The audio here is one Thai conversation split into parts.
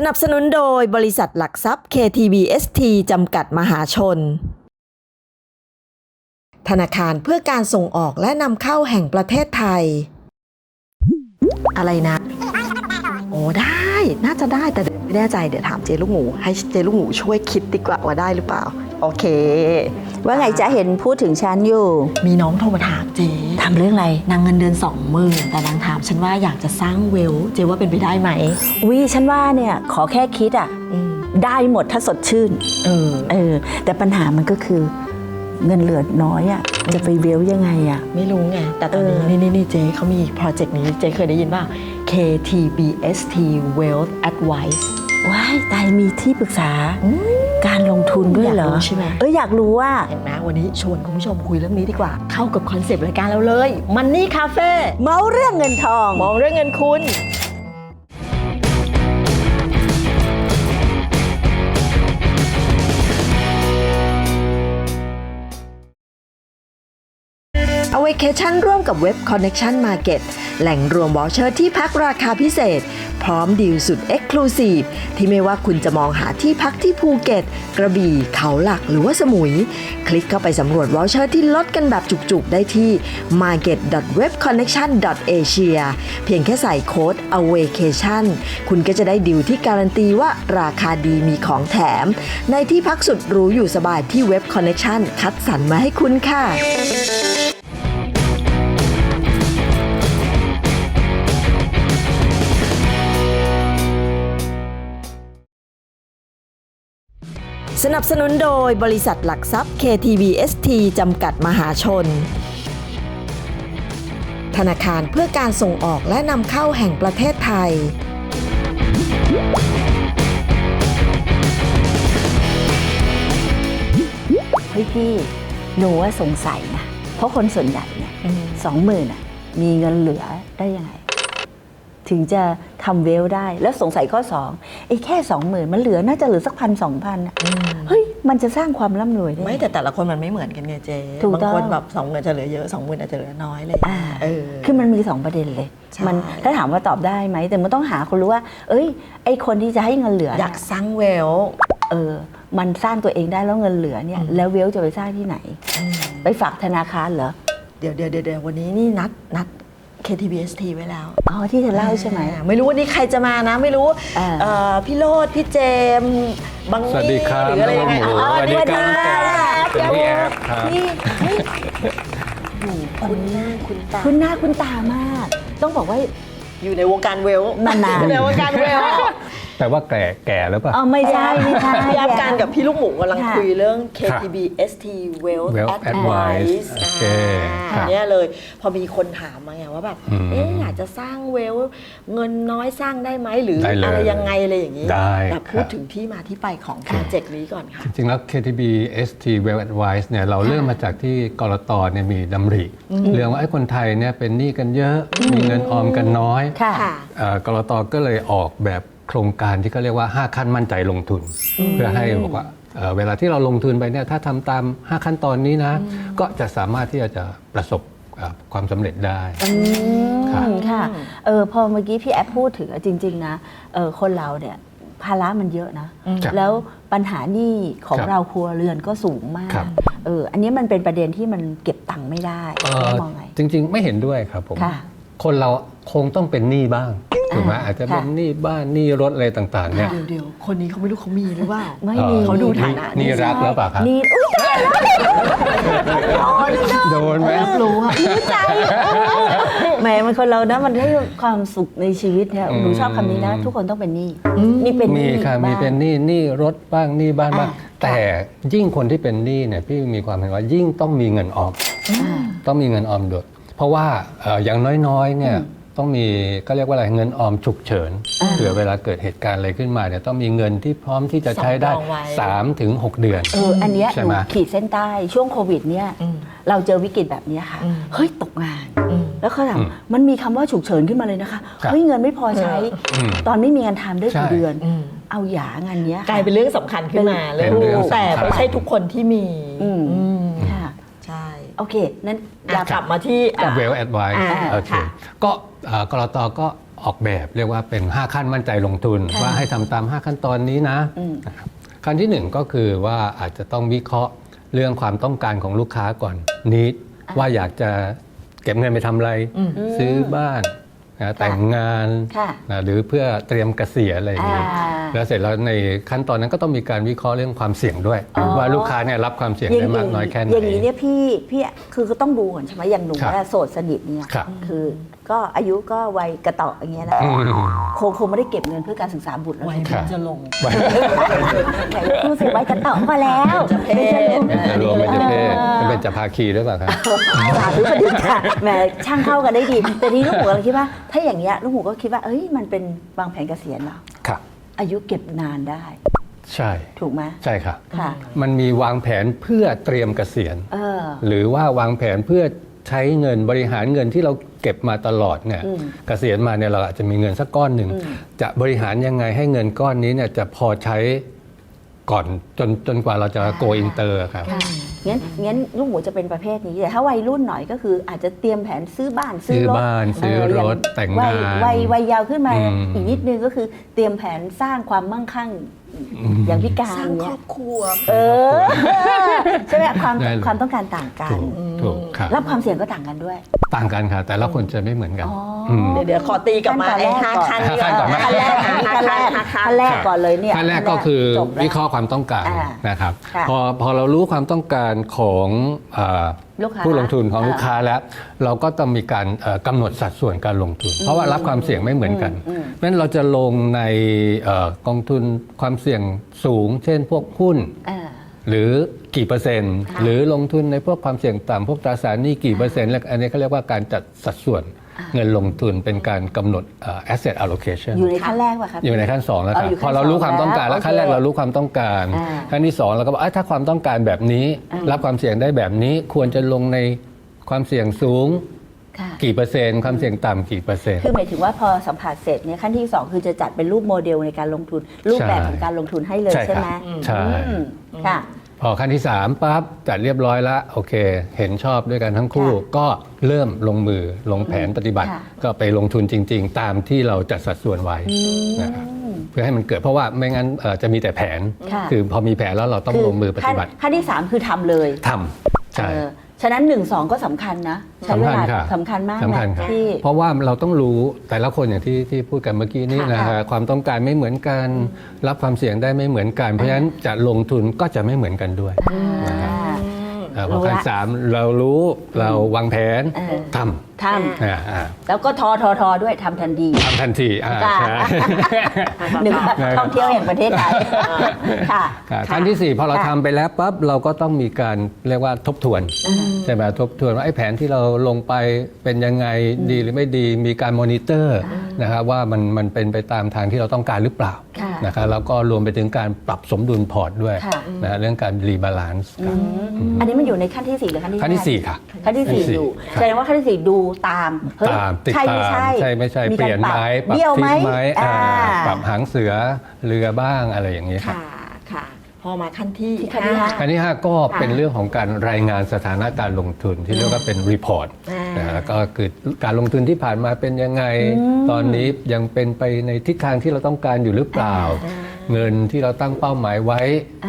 สนับสนุนโดยบริษัทหลักทรัพย์ KTBST จำกัดมหาชน ธนาคารเพื่อการส่งออกและนำเข้าแห่งประเทศไทย อะไรนะ โอ้ได้ น่าจะได้แต่ ไม่แน่ใจเดี๋ยวถามเจลูกหมู ให้เจลูกหมูช่วยคิดดีกว่าว่าได้หรือเปล่า โอเค ว่าไงจะเห็นพูดถึงฉันอยู่ มีน้องโทรมาถามเจทำเรื่องอะไรนางเงินเดือนสองหมื่นแต่นางถามฉันว่าอยากจะสร้างเวล เจว่าเป็นไปได้ไหมวิฉันว่าเนี่ยขอแค่คิดอะอืมได้หมดถ้าสดชื่นเออเออ แต่ปัญหามันก็คือเงินเหลือน้อยอะจะไปเวลยังไงอะ ไม่รู้ไง แต่ตอนนี้เออนี่นี่นี่เจเขามีโปรเจกต์นี้เจเคยได้ยินว่า KTBST Wealth Advice ว้ายตายมีที่ปรึกษา การลงทุนด้วยเหรอ อยากรู้ใช่ไหม เอออยากรู้ว่า เห็นไหมวันนี้ชวนคุณผู้ชมคุยเรื่องนี้ดีกว่า เข้ากับคอนเซปต์รายการเราเลย มันนี่คาเฟ่เมาเรื่องเงินทอง มองเรื่องเงินคุณ a w a c a t i o n ร่วมกับเว็บ Connection Market แหล่งรวมวอลเชอร์ที่พักราคาพิเศษ พร้อมดีลสุด Exclusive ที่ไม่ว่าคุณจะมองหาที่พักที่ภูเก็ต กระบี่ เขาหลักหรือว่าสมุย คลิกเข้าไปสำรวจวอลเชอร์ที่ลดกันแบบจุกๆ ได้ที่ market.webconnection.asia เพียงแค่ใส่โค้ด a w a c a t i o n คุณก็จะได้ดีลที่การันตีว่าราคาดีมีของแถม ในที่พักสุดหรูอยู่สบายที่เว็บ Connection คัดสรรมาให้คุณค่ะ สนับสนุนโดยบริษัทหลักทรัพย์ KTBST จำกัดมหาชน ธนาคารเพื่อการส่งออกและนำเข้าแห่งประเทศไทย เฮ้ยพี่หนูว่าสงสัยนะ เพราะคนส่วนใหญ่เนี่ยสองหมื่นอะมีเงินเหลือได้ยังไง ถึงจะทำเวลได้ แล้วสงสัยข้อสองไอ้แค่สองหมื่นมันเหลือน่าจะเหลือสักพันสองพันเฮ้ยมันจะสร้างความร่ำรวยได้ไม่แต่แต่ละคนมันไม่เหมือนกันไงเจถูกบางต้องคนแบบสองหมื่นจะเหลือเยอะสองหมื่นอาจจะเหลือน้อยเลยอ่าเออคือมันมีสองประเด็นเลยใช่มันถ้าถามว่าตอบได้ไหมแต่มันต้องหาคนรู้ว่า เอ้ย ไอ้คนที่จะให้เงินเหลือออยากสร้างเวลเออมันสร้างตัวเองได้แล้วเงินเหลือเนี่ยแล้วเวลจะไปสร้างที่ไหน ไปฝากธนาคารเหรอเดี๋ยวเดี๋ยวเดี๋ยวเดี๋ยววันนี้นี่นัดนัด KTBST ไว้แล้ว อ๋อที่จะเล่าใช่ไหม อ่าไม่รู้วันนี้ใครจะมานะ ไม่รู้อ่า เอ่อพี่โรดพี่เจมส์บางสวัสดีครับหรืออะไรยังไงน้องหมูอ๋อสวัสดีครับสวัสดีเป็นพี่แอฟครับ นี่เฮ้ยคุณหน้าคุณตาคุณหน้าคุณตามาก ต้องบอกว่า อยู่ในวงการเวลมานานอยู่ในวงการเวล แปลว่าแก่แก่แล้วป่ะเออไม่ใช่ไม่ใช่ พี่อัพการกับพี่ลูกหมูกำลังค่ะคุยเรื่องครับ KTBST Wealth Wealth Advice Advice โอเคอ่าครับเนี่ยเลยพอมีคนถามมาไงว่าแบบอืมเอ๊ะอยากจะสร้างเวลเงินน้อยสร้างได้ไหมหรือได้เลยอะไรยังไงอะไรอย่างนี้ได้แต่พูดครับถึงที่มาที่ไปของโปรเจกต์นี้ก่อนค่ะ จริงๆแล้ว KTB ST Well Advice เนี่ยเราเริ่มมาจากที่กรตเนี่ยมีดำริ เรื่องว่าไอ้คนไทยเนี่ยเป็นหนี้กันเยอะ มีเงินออมกันน้อยค่ะ ค่ะ เอ่อกรตก็เลยออกแบบ โครงการที่เขาเรียกว่า 5 ขั้นมั่นใจลงทุน เพื่อให้บอกว่าเอ่อเวลาที่เราลงทุนไปเนี่ยถ้าทำตาม 5 ขั้นตอนนี้นะ ก็จะสามารถที่จะประสบเอ่อความสำเร็จได้ครับอืมค่ะเออพอเมื่อกี้พี่แอฟพูดถึงอะจริง ๆ นะเออคนเราเนี่ยภาระมันเยอะนะ ครับ แล้วปัญหาหนี้ของครับเราครัวเรือนก็สูงมากครับ เอออันนี้มันเป็นประเด็นที่มันเก็บตังค์ไม่ได้เอ่อแล้วมองไงจริง ๆ ไม่เห็นด้วยครับผม ค่ะ คนเรา คงต้องเป็นหนี้บ้างถูกไหมอ่าอาจจะเป็นค่ะหนี้บ้านหนี้รถอะไรต่างๆเนี่ยเดี๋ยวเดี๋ยวคนนี้เขาไม่รู้เขามีหรือเปล่า ไม่อ่อมีเขาดูฐานะหนี่รักแล้วเปล่าครับ นี่อุ้ยตายแล้วโดนไหมรู้อะรู้ใจแหมมันคนเรานะมันให้ความสุขในชีวิตเนี่ยอืมหนูชอบคำนี้นะ ทุกคนต้องเป็นหนี้มีเป็นหมีนี้ค่ะบ้างมีเป็นหนี้หนี้รถบ้างหนี้บ้านบ้างอ่าแต่ยิ่งคนที่เป็นหนี้เนี่ยพี่มีความเห็นว่ายิ่งต้องมีเงินออมอ่าต้องมีเงินออมด้วยเพราะว่าเอ่ออย่างน้อยๆเนี่ย ต้องมีก็เรียกว่าอะไรเงินออมฉุกเฉินอ่าเผื่อเวลาเกิดเหตุการณ์อะไรขึ้นมาเนี่ยต้องมีเงินที่พร้อมที่จะใช้ได้ สำรองไว้ 3 ถึง 6 เดือน เอออันเนี้ยใช่หนูไหมขีดเส้นใต้ช่วงโควิดเนี่ยอืม เราเจอวิกฤตแบบเนี้ยค่ะ อืม เฮ้ยตกงาน อืม แล้วเขาถามอืมมันมีคำว่าฉุกเฉินขึ้นมาเลยนะคะครับ เฮ้ยเงินไม่พอใช้ อืม ตอนไม่มีงานทำได้ใช่ กี่เดือน อืมเอาหยางานเนี้ยค่ะ กลายเป็นเรื่องสำคัญขึ้นมาเลยเป็นเรื่องสำคัญ แต่ไม่ใช่ทุกคนที่มีอืม อืมค่ะใช่ โอเค นั้นอะกลับมาที่อะ เวลแอดไวอ่าโอเคค่ะก็เอ่อกรตก็ออกแบบเรียกว่าเป็น 5 ขั้นมั่นใจลงทุน ค่ะว่าให้ทำตาม 5 ขั้นตอนนี้นะอืม นะครับขั้นที่1 ก็คือว่าอาจจะต้องวิเคราะห์เรื่องความต้องการของลูกค้าก่อนนิดว่าอยากจะเก็บเงินไปทำอะไรอืมซื้อบ้าน นะแต่งงานค่ะนะหรือเพื่อเตรียมเกษียณอะไรอย่างนี้อ่าแล้วเสร็จแล้วในขั้นตอนนั้นก็ต้องมีการวิเคราะห์เรื่องความเสี่ยงด้วยอ๋อว่าลูกค้าเนี่ยรับความเสี่ยงได้มากน้อยแค่ไหนอย่างนี้เนี่ยพี่พี่คือก็ต้องดูก่อนใช่ไหมอย่างหนูครับว่าโสดสนิทเนี่ยครับคือ ก็อายุก็วัยกระเต่ออย่างเงี้ยนะอืมคงคงไม่ได้เก็บเงินเพื่อการศึกษาบุตรแล้ววัยใช่ไหมมันจะลงไหนพูดสิวัยกระเต่อมาแล้วเบญจเพศไม่ใช่ลูกจะรวมเป็นจะเพศเออเป็นจะพาคีหรือเปล่าครับสาธุประดิษฐ์ค่ะแหมช่างเข้ากันได้ดี แต่ทีนี้ลูกหมูกำลังคิดว่า ถ้าอย่างเงี้ยลูกหมูก็คิดว่าเอ้ยมันเป็นวางแผนเกษียณเหรอครับอายุเก็บนานได้ ใช่ ถูกไหมใช่ครับค่ะ มันมีวางแผนเพื่อเตรียมเกษียณเออหรือว่าวางแผนเพื่อ ใช้เงินบริหารเงินที่เราเก็บมาตลอดเนี่ยอืมเกษียณมาเนี่ยเราอาจจะมีเงินสักก้อนหนึ่งอืมจะบริหารยังไงให้เงินก้อนนี้เนี่ยจะพอใช้ก่อนจนจนกว่าเราจะโกอินเตอร์ครับค่ะงั้นงั้นลูกหมูจะเป็นประเภทนี้แต่ถ้าวัยรุ่นหน่อยก็คืออาจจะเตรียมแผนซื้อบ้านซื้อซื้อรถบ้านซื้อเย่รถแต่งวัยงานวัยวัยยาวขึ้นมาอืมอีกนิดนึงก็คือเตรียมแผนสร้างความมั่งคั่ง อย่างพิการสร้างครเนี่อยบครัว เออใช่ไหมความได้เลย ความต้องการต่างกัน ถูกถูกครับรับความเสี่ยงก็ต่างกันด้วย ต่างกันค่ะ แต่ละคนจะไม่เหมือนกัน อ๋ออื ม เดี๋ยวเดี๋ยวขอตีกลับมาไอ้ห้าขั้ขั้นนนี้ขั้นก่อนไหม ขั้นแรกห้าขั้นแรกห้าขั้นขั้นแรกก่อนเลยเนี่ยขั้นแรกก็คือจบแล้ววิเคราะห์ความต้องการอ่านะครับค่ะพอพอเรารู้ความต้องการของเอ่อ ลูกค้าผู้ลงทุนของอ่าลูกค้าแล้ว เราก็ต้องมีการเอ่อกำหนดสัดส่วนการลงทุน เพราะว่ารับความเสี่ยงไม่เหมือนกันอืมเพราะฉะนั้นเราจะลงในเอ่อกองทุนความเสี่ยงสูง เช่นพวกหุ้นอ่าหรือกี่เปอร์เซ็นต์ค่ะหรือลงทุนในพวกความเสี่ยงต่ำพวกตราสารหนี้กี่เปอร์เซ็นต์แล้วอันนี้เขาเรียกว่าการจัดสัดส่วน เงินลงทุนเป็นการกำหนดเอ่อ asset allocation อยู่ในขั้นแรกป่ะครับ อยู่ในขั้น 2 แล้วครับเอาอยู่พอเรารู้ความต้องการขั้นสองแล้วขั้นแรกโอเคเรารู้ความต้องการ อ่าขั้นที่ 2 เราก็บอกเอ้ยถ้าความต้องการแบบนี้ อ่ารับความเสี่ยงได้แบบนี้ควรจะลงในความเสี่ยงสูงค่ะ กี่เปอร์เซ็นต์ความเสี่ยงต่ำกี่เปอร์เซ็นต์ คือหมายถึงว่าพอสัมผัสเสร็จเนี่ยขั้นที่ 2 คือจะจัดเป็นรูปโมเดลในการลงทุน รูปแบบใช่ของการลงทุนให้เลยใช่ใช่ครับไหมใช่ อืมค่ะ พอขั้นที่3ปั๊บจัดเรียบร้อยแล้วโอเค เห็นชอบด้วยกันทั้งคู่ค่ะก็เริ่มลงมือลงแผนปฏิบัติค่ะก็ไปลงทุนจริง ๆ ตามที่เราจัดสัดส่วนไว้นะครับเพื่อให้มันเกิดเพราะว่าไม่งั้นเอ่อจะมีแต่แผนค่ะคือพอมีแผนแล้วเราต้องคืลงมือปฏิบัติขั้นขั้นที่ 3 คือทำเลยทำใช่เออ ฉะนั้น1 2ก็สำคัญนะใช้เวสำคัญลาค่ะสำคัญมากสำคัญนะค่ะที่เพราะว่าเราต้องรู้แต่ละคนอย่างที่ที่พูดกันเมื่อกี้นี้ค่ะนะฮะความต้องการไม่เหมือนกัน รับความเสี่ยงได้ไม่เหมือนกัน เพราะฉะนั้นจะลงทุนก็จะไม่เหมือนกันด้วยอ่าเอ่อพอรู้ละขั้นสามเรารู้เราวางแผนเออ ททำอ่าอ่าำแล้วก็ทอทอทอด้วยทำทันทีทำทันทีอ่าค่ะใช่ หนึ่งท่องเที่ยวแห่งประเทศไทยค่ะค่ะขั้นที่สี่พอเราค่ะทำไปแล้วปั๊บเราก็ต้องมีการเรียกว่าทบทวนใช่ไหมทบทวนว่าไอ้แผนที่เราลงไปเป็นยังไงดีหรือไม่ดีมีการมอนิเตอร์นะครับว่ามันมันเป็นไปตามทางที่เราต้องการหรือเปล่าค่ะนะครับแล้วก็รวมไปถึงการปรับสมดุลพอร์ตด้วยค่ะ นะฮะเรื่องการรีบาลานซ์ครับอันนี้มันอยู่ในขั้นที่สี่หรือขั้นที่ขั้นที่ห้าสี่ค่ะขั้นที่สี่ขั้นที่สี่อยู่ครับ แสดงว่าขั้นที่สี่ดูตามเฮ้ยตามติดใช่ตาไม่มใช่ใช่ไม่ใช่มีเปการลี่ยนปรับไม้ปรับเบี้ยวไหมทิ้งไม้อ่าอ่าปรับหางเสือเรือบ้างอะไรอย่างนี้ครับ ค่ะค่ะพ อมาขั้นที่ที่ขั้นที่ห้า อันที่5ก็เป็นเรื่องของการรายงานสถานะการลงทุนที่เรียกว่าเป็นรีพอร์ตอ่าน นะฮะก็คือการลงทุนที่ผ่านมาเป็นยังไง ตอนนี้ยังเป็นไปในทิศทางที่เราต้องการอยู่หรือเปล่า เงินที่เราตั้งเป้าหมายไว้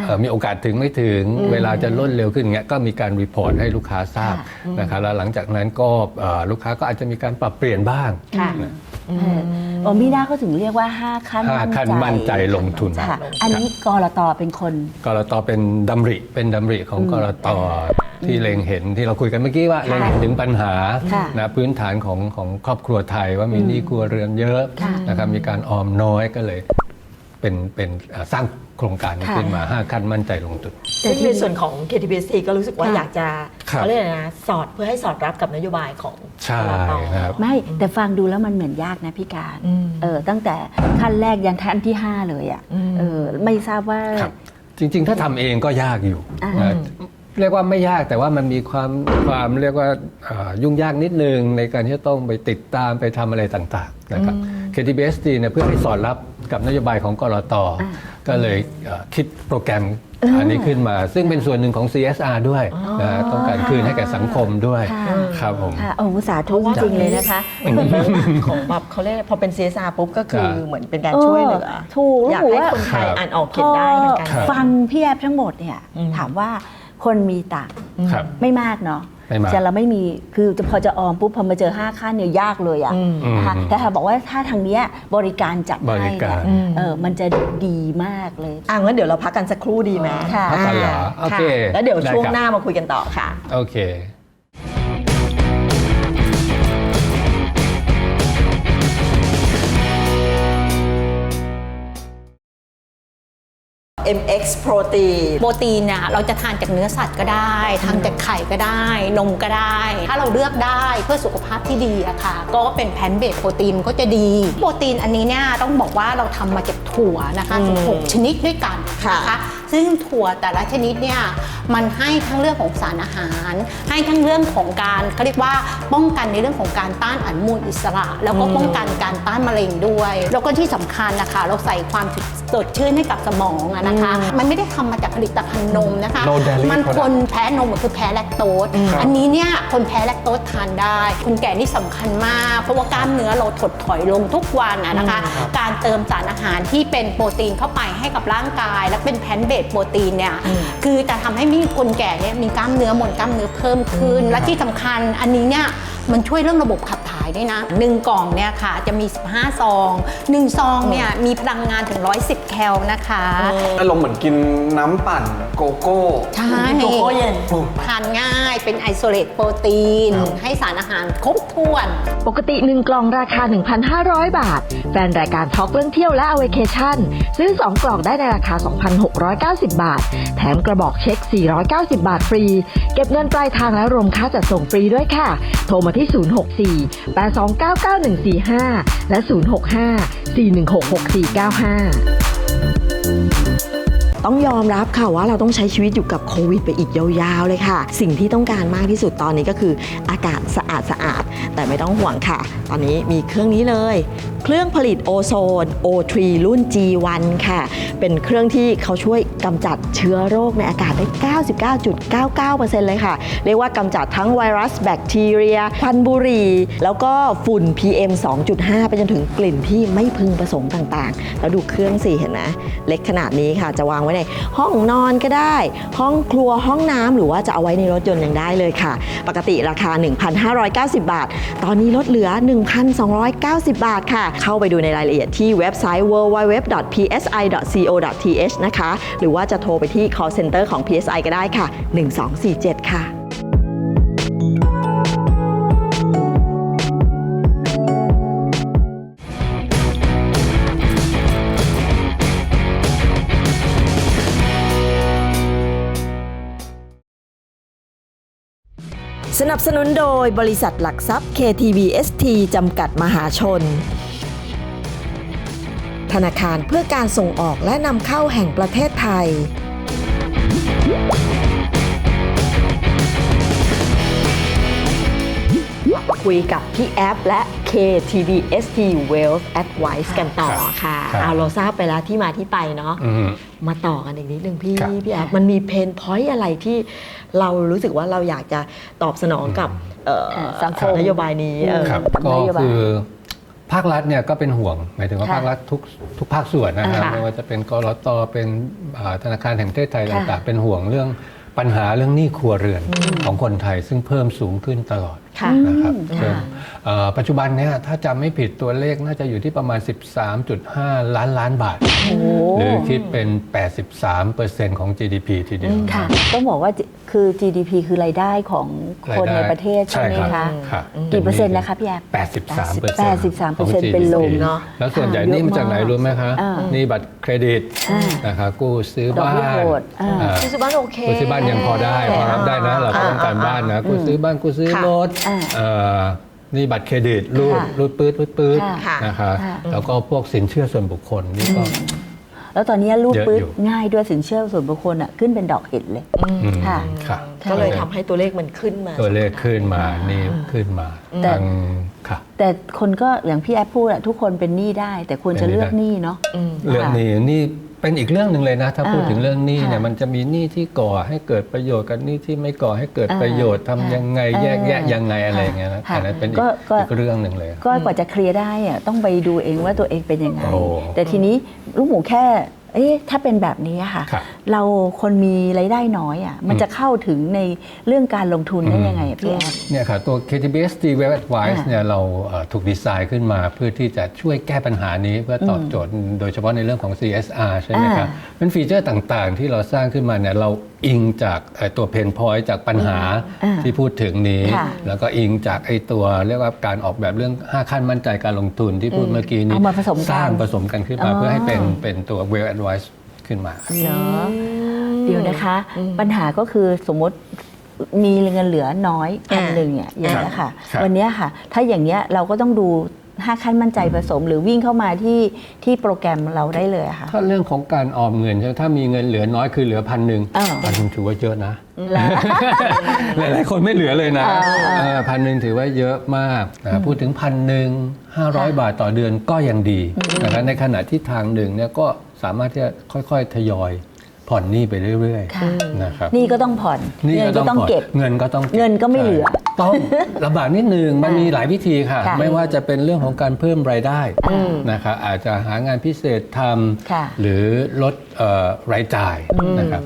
เอ่อมีโอกาสถึงไม่ถึง เวลาจะล่นเร็วขึ้นเงี้ยก็มีการรีพอร์ตให้ลูกค้าทราบนะครับแล้วหลังจากนั้นก็เอ่อลูกค้าก็อาจจะมีการปรับเปลี่ยนบ้าง ค่ะนะเออ โอมีน่าเขาถึงเรียกว่า 5 ขั้นห้าขั้นมั่นใจลงทุนค่ะอันนี้กรตเป็นคน กรตเป็นดำริเป็นดำริของกรตที่เล็งเห็นที่เราคุยกันเมื่อกี้ว่าเล็งเห็นถึงปัญหาค่ะนะพื้นฐานของของครอบครัวไทยว่ามีหนี้ครัวเรือนเยอะค่ะนะครับมีการออมน้อยก็เลย เป็นเป็นเอ่อสร้างโครงการนี้ค่ะขึ้นมา 5 ขั้นมั่นใจลงทุน ซึ่งในส่วนของ KTBST ก็รู้สึกว่าค่ะอยากจะครับเขาเรียกอะไรนะสอดเพื่อให้สอดรับกับนโยบายของใช่กตครับไม่แต่ฟังดูแล้วมันเหมือนยากนะพี่การอืมเออตั้งแต่ขั้นแรกยันขั้นที่ 5 เลยอะ่ะอืมเออไม่ทราบว่าครับจริง ๆ ถ้าทำเองก็ยากอยู่อ่านะ เรียกว่าไม่ยากแต่ว่ามันมีความความเรียกว่าเอ่อยุ่งยากนิดนึง ในการที่จะต้องไปติดตามไปทำอะไรต่างๆนะครับ KTBSD เนี่ยเพื่อให้สอดรับกับนโยบายของกรตก็เลยเอ่อคิดโปรแกรมอันนี้ขึ้นมา ซึ่งเป็นส่วนหนึ่งของ CSR ด้วยนะต้องการคืนให้แก่สังคมด้วยค่ะครับผมค่ะโอ้สาธุจริงๆเลยนะคะของแบบเขาเรียกพอเป็น CSR ปุ๊บก็คือครับเหมือนเป็นการช่วยเหลือถูกอยากรู้ให้ว่าคนไทยครับอ่านออกเขียนได้เหมือนกันครับฟังพี่แอบทั้งหมดเนี่ยอืมถามว่า คนมีตังค์ครับ ไม่มากเนาะไม่มากแต่เราไม่มีคือจะพอจะออมปุ๊บพอมาเจอ 5 ขั้นเนี่ยยากเลยอะอืม นะคะอืมแต่ถ้าบอกว่าถ้าทางเนี้ยบริการจัดบให้ริการเนี่ยเออมันจะดีมากเลย อะงั้นเดี๋ยวเราพักกันสักครู่ดีไหมค่ะ พักกันเหรอโอเคค่ะแล้วเดี๋ยวได้ช่วงครับหน้ามาคุยกันต่อค่ะ โอเค MX Protein โปรตีนเนี่ยเราจะทานจากเนื้อสัตว์ก็ได้ทานจากไข่ก็ได้ นมก็ได้ ถ้าเราเลือกได้เพื่อสุขภาพที่ดีอะค่ะ ก็เป็นแพนเบสโปรตีนก็จะดี โปรตีนอันนี้เนี่ยต้องบอกว่าเราทำมาจากถั่วนะคะ16ชนิดด้วยกันนะคะ ซึ่งถั่วแต่ละชนิดเนี่ยมันให้ทั้งเรื่องของสารอาหาร ให้ทั้งเรื่องของการเขาเรียกว่าป้องกันในเรื่องของการต้านอนุมูลอิสระ แล้วก็ป้องกันการต้านมะเร็งด้วย แล้วก็ที่สำคัญนะคะ เราใส่ความสดชื่นให้กับสมองอะนะคะ มันไม่ได้ทำมาจากผลิตภัณฑ์นมนะคะ No dairy มัน product คนแพ้นมก็คือแพ้แลคโตสอันนี้เนี่ยคนแพ้แลคโตสทานได้คนแก่นี่สำคัญมาก เพราะว่ากล้ามเนื้อเราถดถอยลงทุกวันอะนะคะ การเติมสารอาหารที่เป็นโปรตีนเข้าไปให้กับร่างกาย และเป็นแพนเบสโปรตีนเนี่ยคือจะทำให้มีคนแก่เนี่ยมีกล้ามเนื้อมวลกล้ามเนื้อเพิ่มขึ้น และที่สำคัญอันนี้เนี่ยมันช่วยเรื่องระบบขับถ่าย ด้วยนะหนึ่งกล่องเนี่ยค่ะจะมี 15 ซองหนึ่งซองเนี่ยมีพลังงานถึง 110 แคลนะคะอารมณ์เหมือนกินน้ำปั่นโกโก้ใช่โกโก้เย็นทานง่ายเป็นไอโซเลตโปรตีน ให้สารอาหารครบถ้วน ปกติ 1 กล่องราคา 1,500 บาท แฟนรายการทอล์กเรื่องเที่ยวและ a ว a เคชั่นซื้อ 2 กล่องได้ในราคา 2,690 บาท แถมกระบอกเช็ค 490 บาทฟรี เก็บเงินปลายทางและรวมค่าจัดส่งฟรีด้วยค่ะ โทรมาที่ 064 829 9145 และ 065 416 6495ต้องยอมรับค่ะว่าเราต้องใช้ชีวิตอยู่กับโควิดไปอีกยาวๆเลยค่ะ สิ่งที่ต้องการมากที่สุดตอนนี้ก็คืออากาศสะอาดสะอาด แต่ไม่ต้องห่วงค่ะ ตอนนี้มีเครื่องนี้เลย เครื่องผลิตโอโซน O3 รุ่น G1 ค่ะ เป็นเครื่องที่เขาช่วยกำจัดเชื้อโรคในอากาศได้ 99.99%เลยค่ะ เรียกว่ากำจัดทั้งไวรัส แบคทีเรีย ควันบุหรี่ แล้วก็ฝุ่น PM 2.5 ไปจนถึงกลิ่นที่ไม่พึงประสงค์ต่างๆ แล้วดูเครื่องสิเห็นไหมเล็กขนาดนี้ค่ะ จะวางไว้ในห้องนอนก็ได้ ห้องครัวห้องน้ำหรือว่าจะเอาไว้ในรถยนต์ยังได้เลยค่ะ ปกติราคา 1,590 บาทตอนนี้ลดเหลือ 1,290 บาทค่ะ เข้าไปดูในรายละเอียดที่เว็บไซต์ www.psi.co.th นะคะ หรือว่าจะโทรไปที่ call center ของ PSI ก็ได้ค่ะ 1247 ค่ะ สนับสนุนโดยบริษัทหลักทรัพย์ KTBST จำกัดมหาชน ธนาคารเพื่อการส่งออกและนำเข้าแห่งประเทศไทย คุยกับพี่แอปและ KTBST Wealth Advice กันต่อค่ะครับเอาเราทราบไปแล้วที่มาที่ไปเนาะอืมมาต่อกันอีกนิดนึงพี่ครับพี่แอฟมันมีเพนพอยต์อะไรที่เรารู้สึกว่าเราอยากจะตอบสนองกับเอ่อเอ่อสังคมนโยบายนี้เออครับกับก็นโยบายคือภาครัฐเนี่ยก็เป็นห่วงหมายถึงว่าค่ะภาครัฐทุกทุกภาคส่วนนะครับค่ะไม่ว่าจะเป็นกรตเป็นอ่าธนาคารแห่งประเทศไทยค่ะต่างๆ เป็นห่วงเรื่องปัญหาเรื่องหนี้ครัวเรือนของคนไทยซึ่งเพิ่มสูงขึ้นตลอด ค่ะนะครับอืมซึ่งค่ะเอ่อปัจจุบันเนี่ยถ้าจำไม่ผิดตัวเลขน่าจะอยู่ที่ประมาณ 13.5 ล้านล้านบาท โอ้หรือคิดเป็น 83%ของ GDP ทีเดียว ค่ะ ต้องบอกว่าคือ GDP คือรายได้ของคนในประเทศใช่ไหมรับคะครับกี่เปอร์เซ็นต์นะคะพี่แอบ 83เปอร์แปเซ็นดต์สิบสามเปอร์เซ็นต์เป็นลมเนอะแล้วส่วนใหญ่ค่ะนี่มาจากไหนเยอะมากรู้ไหมคะ อ่านี่บัตรเครดิตอ่านะครับกู้ซื้อดอกบ้าเบี้ยนโหดอ่า อ่า ซื้อบ้านโอเค กู้ซื้อบ้านยังพอได้ พอรับได้นะ เราก็ต้องการบ้านนะ กู้ซื้อบ้านกู้ซื้อค่ะ รถ อ่าเอ่อนี่บัตรเครดิตรูดค่ะรูดปื๊ดรูดปื๊ดค่ะนะคะค่ะแล้วก็พวกสินเชื่อส่วนบุคคลนี่ก็ แล้วตอนนี้รูดเยอะปื๊ดอยู่ง่ายด้วยสินเชื่อส่วนบุคคลอะขึ้นเป็นดอกเห็ดเลยอืมค่ะค่ะก็เลยทำให้ตัวเลขมันขึ้นมา ตัวเลขขึ้นมานี่ขึ้นมาแต่ทางค่ะแต่คนก็อย่างพี่แอปพูดอะทุกคนเป็นหนี้ได้ แต่ควรจะเลือกหนี้เนาะเรื่องนี้นี่ เป็นอีกเรื่องหนึ่งเลยนะ ถ้าอ่าพูดถึงเรื่องหนี้เนี่ยค่ะมันจะมีหนี้ที่ก่อให้เกิดประโยชน์กับหนี้ที่ไม่ก่อให้เกิดอ่าประโยชน์ทำยังไงค่ะแยกแยะเออยังไงอะไรอย่างเงี้ยนะค่ะอันนั้นเป็นอีก็กก็อีกเรื่องหนึ่งเลย ก็กว่าจะเคลียร์ได้อะต้องไปดูเองว่าตัวเองเป็นยังไงโอ้แต่ทีนี้ลูกหมูแค่ เอ๊ะถ้าเป็นแบบนี้อะค่ะ ครับ เราคนมีรายได้น้อยอะมันจะเข้าถึงในเรื่องการลงทุนได้ยังไงอะพี่แอฟเนี่ยค่ะตัว KTBSD Web Advice อ่าเนี่ยเราเอ่อถูกดีไซน์ขึ้นมาเพื่อที่จะช่วยแก้ปัญหานี้เพื่อตอบโจทย์โดยเฉพาะในเรื่องของ CSR ใช่ไหมครับอ่าเป็นฟีเจอร์ต่างๆ ที่เราสร้างขึ้นมาเนี่ยเรา อิงจากเอ่อตัวเพนพอยต์จากปัญหาอ่าที่พูดถึงนี้ค่ะแล้วก็อิงจากไอ้ตัวเรียกว่าการออกแบบเรื่อง 5 ขั้นมั่นใจการลงทุนที่พูดเมื่อกี้นี้เอามาผสมกันสร้างผสมกันขึ้นมาอ๋อเพื่อให้เป็นเป็นตัว Well Advice ขึ้นมาเนาะเดี๋ยวนะคะ ปัญหาก็คือสมมติมีเงินเหลือน้อยพันหนึ่งเนี่ยอย่างนี้ยค่ะครับวันเนี้ยค่ะ ถ้าอย่างเนี้ยเราก็ต้องดู ห้าขั้นมั่นใจผสม หรือวิ่งเข้ามาที่ที่โปรแกรมเราได้เลยอะค่ะ ถ้าเรื่องของการออมเงินใช่ไหมถ้ามีเงินเหลือน้อยคือเหลือพันหนึ่งอ่า พันหนึ่งถือว่าเยอะนะ หลาย ๆ คนไม่เหลือเลยนะพันหนึ่งถือว่าเยอะมากนะพูดถึงพันหนึ่งห้าร้อยบาทต่อเดือนก็ยังดีนะครับในขณะที่ทางหนึ่งเนี่ยก็สามารถที่จะค่อย ๆ ทยอยผ่อนหนี้ไปเรื่อย ค่ะ ๆ นะครับนี่ก็ต้องผ่อนหนี่เงินก็ต้องผ่นเก็บ เงินก็ต้องก็บเงินก็ไม่เหลือ ใช่ ต้องลำบากนิดนึงมันมีหลายวิธีค่ะ ค่ะไม่ว่าจะเป็นเรื่องของการเพิ่มรายได้นะครับอาจจะหางานพิเศษทค่ะำหรือลดเอ่อรายจ่ายนะครับ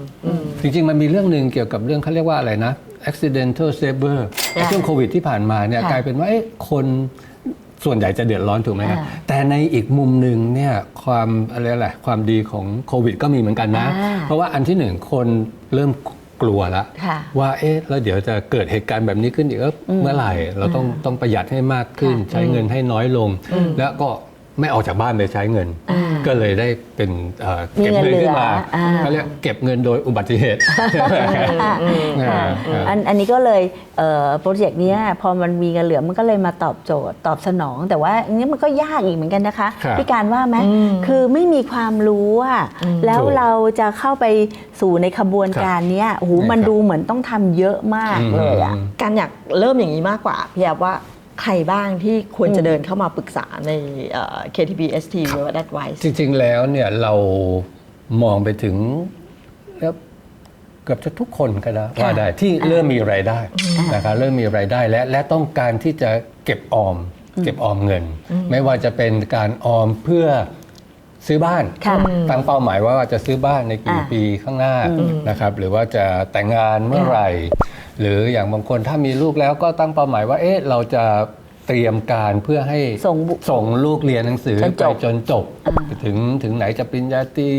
จริงๆ มันมีเรื่องหนึ่งเกี่ยวกับเรื่องเขาเรียกว่าอะไรนะ accidental saver ในช่วงโควิดที่ผ่านมาเนี่ยค่ะกลายเป็นว่าเอ๊ะคนส่วนใหญ่จะเดือดร้อนถูกไหมครับ อ่า แต่ในอีกมุมหนึ่งเนี่ยความอะไรแหละความดีของโควิดก็มีเหมือนกันนะ อ่าเพราะว่าอันที่หนึ่งคนเริ่ม กลัวแล้วค่ะ ว่าเอ๊ะแล้วเดี๋ยวจะเกิดเหตุการณ์แบบนี้ขึ้นอีกเอ้อเมื่อไหร่ เราต้องต้องประหยัดให้มากขึ้นค่ะใช้เงินให้น้อยลง แล้วก็ ไม่ออกจากบ้านไปใช้เงิน ก็เลยได้เป็นเอ่อมีเก็บเงินเงินขึ้นมาเหลืออ่าเขาเรียกเก็บเงินโดยอุบัติเหตุค่ะอ่าอันอันนี้ก็เลยเอ่อโปรเจกต์เนี้ยพอมันมีเงินเหลือมันก็เลยมาตอบโจทย์ตอบสนอง แต่ว่าอันนี้มันก็ยากอีกเหมือนกันนะคะครับพี่การว่าไหมคือไม่มีความรู้อะแล้วถูกเราจะเข้าไปสู่ในขบวนการเนี้ยโอ้โหมันครับดูเหมือนต้องทำเยอะมากเลยอะมการอยากเริ่มอย่างนี้มากกว่าพี่แอบว่า ใครบ้างที่ควรจะเดินเข้ามาปรึกษาในเอ่อ KTBST Web Advice จริง ๆ แล้วเนี่ยเรามองไปถึงแล้วเกือบจะทุกคนก็ได้ว่าได้ที่เริ่มมีรายได้นะครับเริ่มมีรายได้และและต้องการที่จะเก็บออม เก็บออมเงิน ไม่ว่าจะเป็นการออมเพื่อ ซื้อบ้านค่ะตั้งเป้าหมายว่าจะซื้อบ้านในกี่อ่าปีข้างหน้านะครับหรือว่าจะแต่งงานเมื่อไหร่ หรืออย่างบางคนถ้ามีลูกแล้วก็ตั้งเป้าหมายว่าเอ๊ะเราจะเตรียมการเพื่อให้ส่งบุส่งลูกเรียนหนังสือจนไปจบจนจบถึงถึงไหนจะปริญญาตรี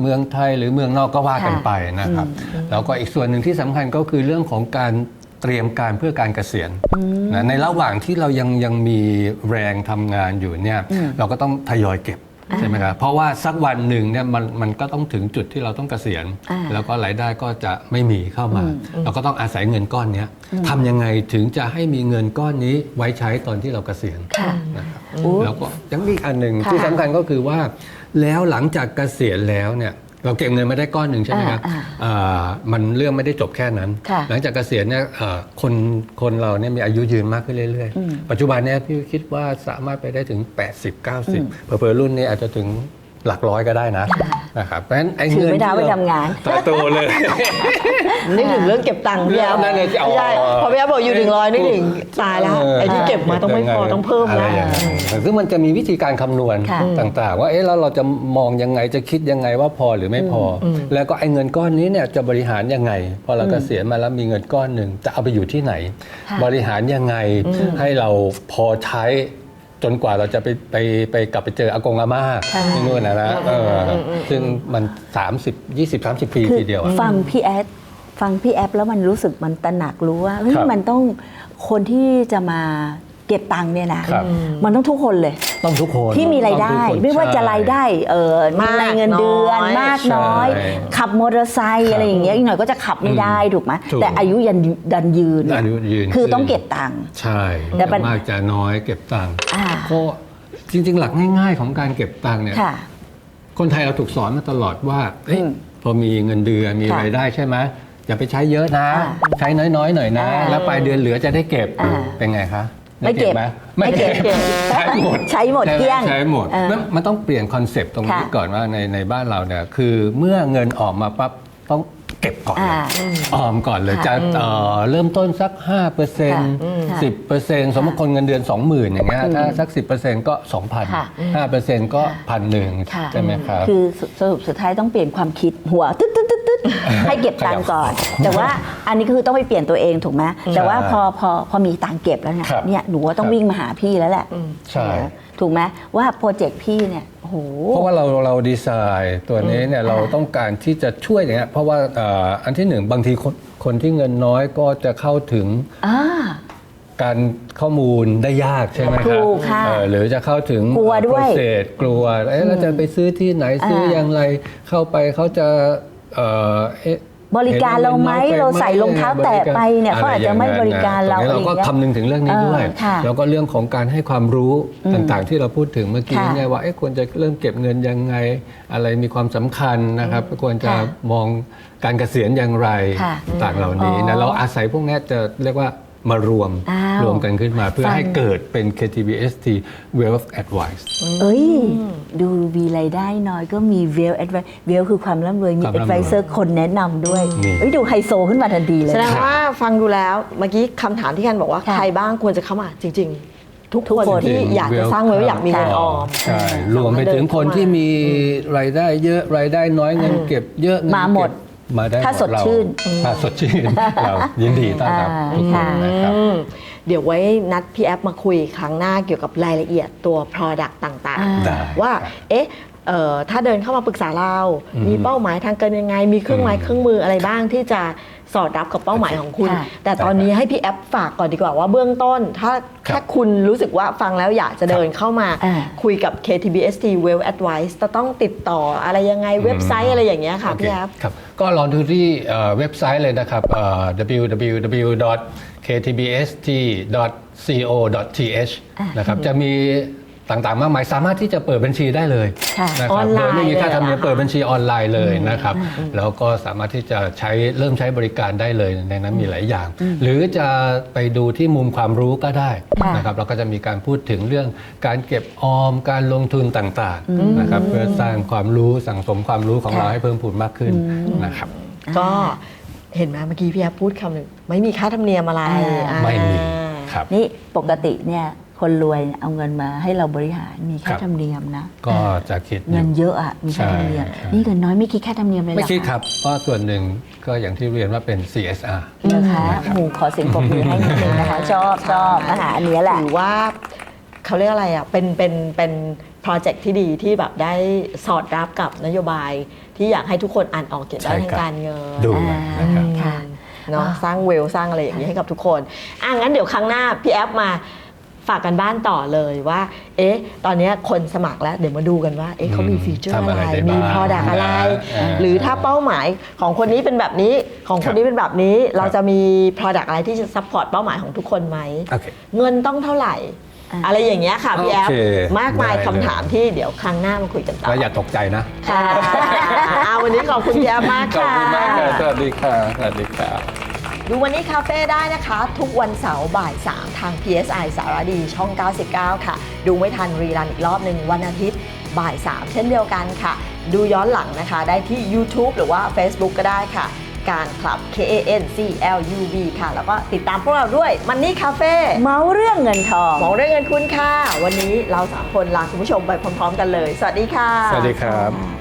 เมืองไทยหรือเมืองนอกก็ว่ากันค่ะไปนะครับ แล้วก็อีกส่วนหนึ่งที่สำคัญก็คือเรื่องของการเตรียมการเพื่อการเกษียณนะในระหว่างที่เรายังยังมีแรงทำงานอยู่เนี่ยเราก็ต้องทยอยเก็บ ใช่ไหมครับเพราะว่าสักวันหนึ่งเนี่ยมันมันก็ต้องถึงจุดที่เราต้องเกษียณ อ่าแล้วก็รายได้ก็จะไม่มีเข้ามา เราก็ต้องอาศัยเงินก้อนเนี้ยทำยังไงถึงจะให้มีเงินก้อนนี้ไว้ใช้ตอนที่เราเกษียณค่ะ นะครับอู้แล้วก็ยังมีอีกอันหนึ่งค่ะ ที่สำคัญก็คือว่า แล้วหลังจากเกษียณแล้วเนี่ย เราเก็บเงินมาได้ก้อนหนึ่งใช่ไหมครับอ่าอ่ามันเรื่องไม่ได้จบแค่นั้นค่ะหลังจากเกษียณเนี่ยเอ่อคนคนเราเนี่ยมีอายุยืนมากขึ้นเรื่อยๆ ปัจจุบันเนี่ยพี่คิดว่าสามารถไปได้ถึง 80 90เผลอๆรุ่นนี้อาจจะถึง หลักร้อยก็ได้นะนะครับเพราะฉะนั้นไอ้ถือเงินไม่ได้ที่ไว้เราทำงานตาโตเลย นึกถึงเรื่องเก็บตังค์พี่แอฟนั่นเลยสิไม่ใช่อ๋อพอพี่แอฟบอกอยู่ถึงร้อยนึกถึงตายแล้วไอ้ที่เก็บมาต้องไม่พอต้องเพิ่มอะไรแล้วอย่างนั้นซึ่งมันจะมีวิธีการคำนวณค่ะ ต่างๆ ว่าเอ๊ะแล้วเราจะมองยังไงจะคิดยังไงว่าพอหรือไม่พออแล้วก็ไอ้เงินก้อนนี้เนี่ยจะบริหารยังไง พอเราเกษียณมาแล้วมีเงินก้อนหนึ่งจะเอาไปอยู่ที่ไหนค่ะบริหารยังไงให้เราพอใช้ จนกว่าเราจะไปไปไปกลับไปเจออากงอาม่าค่ะที่นู่นนะนะเอออซึ่งมัน 30 20 30 ปีคือทีเดียวอะ ฟังพี่แอดฟังพี่แอปแล้วมันรู้สึกมันตระหนักรู้ว่าเฮ้ยครับ มันต้องคนที่จะมา เก็บตังค์เนี่ยนะ ครับ มันต้องทุกคนเลย ต้องทุกคนที่มีรายได้ ต้องทุกคนไม่ว่าจะใช่ รายได้เออมากในเงินเดือนน้อยมากน้อย ใช่ขับมอเตอร์ไซค์อะไรอย่างเงี้ยอีกหน่อยก็จะขับไม่ได้ถูกไหมถูก แต่อายุยันดันยืนอายุยืนคือขึ้นต้องเก็บตังค์ ใช่แต่จะปัญมากจะน้อยเก็บตังค์อ่า ก็จริง ๆ หลักง่าย ๆ ของการเก็บตังค์เนี่ย ค่ะ คนไทยเราถูกสอนมาตลอดว่าเอ้ยอืมพอมีเงินเดือนมีค่ะรายได้ใช่ไหมอย่าไปใช้เยอะนะ อ่าใช้น้อยๆหน่อยนะ อ่าแล้วปลายเดือนเหลือจะได้เก็บอ่า เป็นไงคะ ไม่เก็บหไม่เก็บใช้หมดใช้หมดใช่ไเกลี้ยงใช้หมดเออมันมันต้องเปลี่ยนคอนเซปต์ตรงนี้ค่ะก่อนว่าในในบ้านเราเนี่ยคือเมื่อเงินออกมาปั๊บต้องเก็บก่อนเลยอ่าออมก่อนเลยค่ะจะเอ่อเริ่มต้นสัก5%ค่ะอืม10%สมมติคนเงินเดือน 20,000 อย่างเงี้ยถ้าสัก 10%ก็ค่ะ2,000 5%ก็พันหนึ่งค่ะใช่ไหมครับ คือสสรุปสุดท้ายต้องเปลี่ยนความคิดหัวตึ๊ดตึ๊ดตึ๊ดตึ๊ด ให้เก็บตังค์ก่อน แต่ว่าอันนี้คือต้องไปเปลี่ยนตัวเองถูกไหมแต่ว่าพอพอพอมีตังค์เก็บแล้วเนี่ยครับเนี่ยหนูว่าต้องครับวิ่งมาหาพี่แล้วแหละใช่ถูกไหมว่าโปรเจกต์พี่เนี่ยโอ้โหเพราะว่าเราเราดีไซน์ตัวนี้เนี่ยเราต้องการที่จะช่วยอย่างเงี้ยเพราะว่าเอ่ออันที่หนึ่งบางทีคนคนที่เงินน้อยก็จะเข้าถึงอ่าการข้อมูลได้ยากใช่ไหมคถูรับกค่ะเออหรือจะเข้าถึงกลัวด้วยเศษกลัวเอ๊ะเราจะไปซื้อที่ไหนซื้ออย่างไรเข้าไปเขาจะเอ่อเอ๊ะ บริการเราไหมห็นเราใส่รองเท้าแตะไปเนี่ยเขาอาจจะไม่บริการเราตงนี้เราก็อะไรอย่างเงี้ยคำนึงถึงเรื่องนี้ด้วยเออค่ะแล้วก็เรื่องของการให้ความรู้ต่างๆ ที่เราพูดถึงเมื่อกี้ค่ะเนี่ยว่าเอ๊ะควรจะเริ่มเก็บเงินยังไง อะไรมีความสำคัญนะครับ ควรจะค่ะมองการเกษียณอย่างไรค่ะต่างเหล่านี้อ๋นะอเราอาศัยพวกนี้จะเรียกว่า มารวมอ้าว รวมกันขึ้นมา เพื่อฟังให้เกิดเป็น KTBST Wealth Advice เอ้ย ดูมีรายได้น้อยก็มีเวลแอดไวเวลคือความร่ำรวยมีความแอดร่ำรวยไวเซอร์คนแนะนำด้วยนี่ เอ้ยดูไฮโซขึ้นมาทันทีเลย แสดงว่าฟังดูแล้วเมื่อกี้คำถามที่กันบอกว่าค่ะใครบ้างควรจะเข้ามาจริง ๆ ทุกทุกคนคนที่อยากจะสร้างไว้อยากมีเงินออม ใช่รวมไปถึงคนที่มีรายได้เยอะรายได้น้อยเงินเก็บเยอะเงินมาหมด เก็บ มาได้ถ้าหมสดชื่นเราถ้าสดชื่น เรายินดีต้อนรับอ่าทุกคนค่ะนะครับ อืมเดี๋ยวไว้นัดพี่แอปมาคุยครั้งหน้าเกี่ยวกับรายละเอียดตัว Product ต่างอ่าได้ๆ ว่า เอ๊ะเอ่อถ้าเดินเข้ามาปรึกษาเรา อืมมีเป้าหมายทางการยังไง มีเครื่องไม้อืม เครื่องมืออะไรบ้างที่จะ สอดรับกับเป้าหมายของคุณค่ะแต่ตอนนี้ให้พี่แอปฝากก่อนดีกว่าว่าเบื้องต้น ถ้าครับถ้าคุณรู้สึกว่าฟังแล้วอยากจะเดินเข้ามาอ่าคุยกับ KTBST Well Advice จะต้องติดต่ออะไรยังไงเว็บไซต์อะไรอย่างเงี้ยค่ะโอเคพี่แอปครับก็ลองดูที่เอ่อเว็บไซต์เลยนะครับเอ่อ www.ktbst.co.th นะครับจะมี ต่างๆ มากมายสามารถที่จะเปิดบัญชีได้เลยค่ะนะคอรัอบนไลน์โดยไม่มีค่าธรรมเนียมเลยเหรอคะ เปิดบัญชีออนไลน์เลยนะครับ แล้วก็สามารถที่จะใช้เริ่มใช้บริการได้เลยในนั้นมีหลายอย่าง หรือจะไปดูที่มุมความรู้ก็ได้ค่ะนะครับเราก็จะมีการพูดถึงเรื่องการเก็บออมการลงทุนต่างๆนะครับเพื่อสร้างความรู้สั่งสมความรู้ของเราให้เพิ่มพูนมากขึ้นนะครับ ก็เห็นไหมเมื่อกี้พี่แอฟพูดคำหนึ่งไม่มีค่าธรรมเนียมอะไรอ่า อ่า ไม่มีครับ นี่ปกติเนี่ย คนรวยเอาเงินมาให้เราบริหารมีครัค่าบธรรมเนียมนะ ก็จะคิดอเงิยู่นเยอะอะมีค่าธรรมเนียมใช่นี่เงินน้อยไม่คิดค่าธรรมเนียมเลยเหรไม่อคิดคะครับ เพราะส่วนหนึ่งก็อย่างที่เรียนว่าเป็น CSR นะคะโอ้โหขอเสียงปรบมือให้นิดนึงนะคะ ชอบชอบอาหารอันเนี้ยแหละถือว่าเขาเรียกอะไรอะเป็นเป็นเป็นโปรเจกต์ที่ดีที่แบบได้สอดรับกับนโยบาย ที่อยากให้ทุกคนอ่านออกเขียนได้ใช่ทางครับการเงินดูอ่านะครับค่ะเนาะสร้างเวลสร้างอะไรอย่างนี้ให้กับทุกคน อะงั้นเดี๋ยวครั้งหน้าพี่แอฟมา ฝากกันบ้านต่อเลยว่า เอ๊ะ ตอนเนี้ยคนสมัครแล้ว เดี๋ยวมาดูกันว่า เอ๊ะเขามีฟีเจอร์ทำอะอะไรไรได้มีบ้าง Product อะไรอ่าหรือถ้าเป้าหมายของคนนี้เป็นแบบนี้ ของคนนี้เป็นแบบนี้ เราจะมี Product อะไรที่จะซัพพอร์ตเป้าหมายของทุกคนไหมโอเคเงินต้องเท่าไหร่อะอะไรอย่างเงี้ยค่ะพี่แอฟโอเคมากมายได้เลยคำถามที่เดี๋ยวครั้งหน้ามาคุยกันต่อแล้วอย่าตกใจนะ ค่ะ เอาวันนี้ขอบคุณพี่แอฟมากขอบค่ะคุณมากครับสวัสดีค่ะ สวัสดีค่ะ ดูวันนี้คาเฟ่ได้นะคะ ทุกวันเสาร์บ่าย 3 ทาง PSI สารดีช่อง 99 ค่ะ ดูไม่ทันรีรันอีกรอบหนึ่งวันอาทิตย์บ่าย 3 เช่นเดียวกันค่ะ ดูย้อนหลังนะคะได้ที่ YouTube หรือว่า Facebook ก็ได้ค่ะ การคลับ K A N C L U B ค่ะ แล้วก็ติดตามพวกเราด้วยมันนี่คาเฟ่เมาเรื่องเงินทองมองเรื่องเงินคุณค่ะ วันนี้เราสามคนลาคุณผู้ชมไปพร้อมๆกันเลย สวัสดีค่ะ สวัสดีครับ